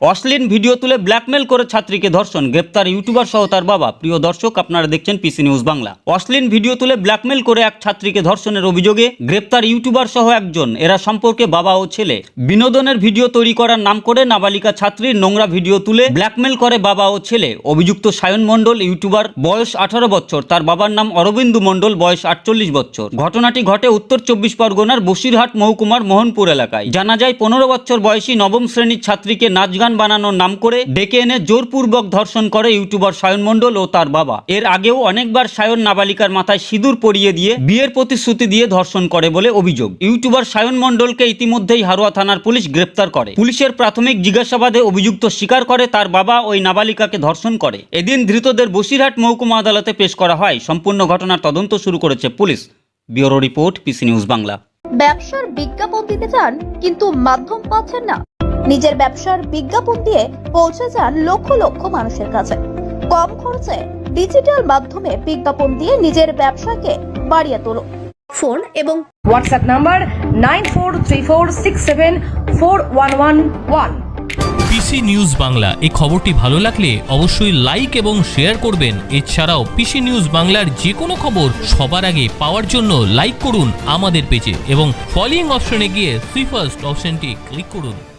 অশ্লীল ভিডিও তুলে ব্ল্যাকমেল করে ছাত্রীকে ধর্ষণ, গ্রেপ্তার ইউটিউবার সহ তার বাবা। প্রিয় দর্শক, আপনারা দেখছেন পিসি নিউজ বাংলা অশ্লীল ভিডিও তুলে ব্ল্যাকমেল করে এক ছাত্রীকে ধর্ষণের অভিযোগে গ্রেপ্তার ইউটিউবার সহ একজন। এরা সম্পর্কে বাবা ও ছেলে। বিনোদনের ভিডিও তৈরি করার নাম করে নাবালিকা ছাত্রীর নোংরা ভিডিও তুলে ব্ল্যাকমেল করে বাবা ও ছেলে। অভিযুক্ত সায়ন মণ্ডল, ইউটিউবার, বয়স আঠারো বছর। তার বাবার নাম অরবিন্দু মণ্ডল, বয়স আটচল্লিশ বছর। ঘটনাটি ঘটে উত্তর চব্বিশ পরগনার বসিরহাট মহকুমার মোহনপুর এলাকায়। জানা যায়, পনেরো বছর বয়সী নবম শ্রেণির ছাত্রীকে নাচ গান বানানোর নাম করে ডেকে এনে জোরপূর্বক ধর্ষণ করে ইউটিউবার সায়ন মণ্ডল ও তার বাবা। এর আগেও অনেকবার সায়ন নাবালিকার মাথায় সিঁদুর পরিয়ে দিয়ে বিয়ের প্রতিশ্রুতি দিয়ে ধর্ষণ করে বলে অভিযোগ। ইউটিউবার সায়ন মণ্ডলকে ইতিমধ্যেই হারোয়া থানার পুলিশ গ্রেপ্তার করে। পুলিশের প্রাথমিক জিজ্ঞাসাবাদে অভিযুক্ত স্বীকার করে তার বাবা ওই নাবালিকাকে ধর্ষণ করে। এদিন ধৃতদের বসিরহাট মহকুমা আদালতে পেশ করা হয়। সম্পূর্ণ ঘটনার তদন্ত শুরু করেছে police. Bureau report, PC News Bangla. ব্যবসার বিজ্ঞাপন দিতে চান, কিন্তু মাধ্যম পাচ্ছেন না। নিজের ব্যবসার বিজ্ঞাপন দিয়ে পৌঁছে যান লক্ষ লক্ষ মানুষের কাছে। কম খরচে ডিজিটাল মাধ্যমে বিজ্ঞাপন দিয়ে নিজের ব্যবসাকে বাড়িয়ে তোলো। ফোন এবং WhatsApp number nine four three four six seven four one one one PC News Bangla এই খবরটি ভালো লাগলে অবশ্যই লাইক এবং শেয়ার করবেন। এছাড়াও পিসি নিউজ বাংলার যে কোনো খবর সবার আগে পাওয়ার জন্য লাইক করুন আমাদের পেজে এবং ফলোইং অপশনে গিয়ে সুইফার্স্ট অপশনটি ক্লিক করুন।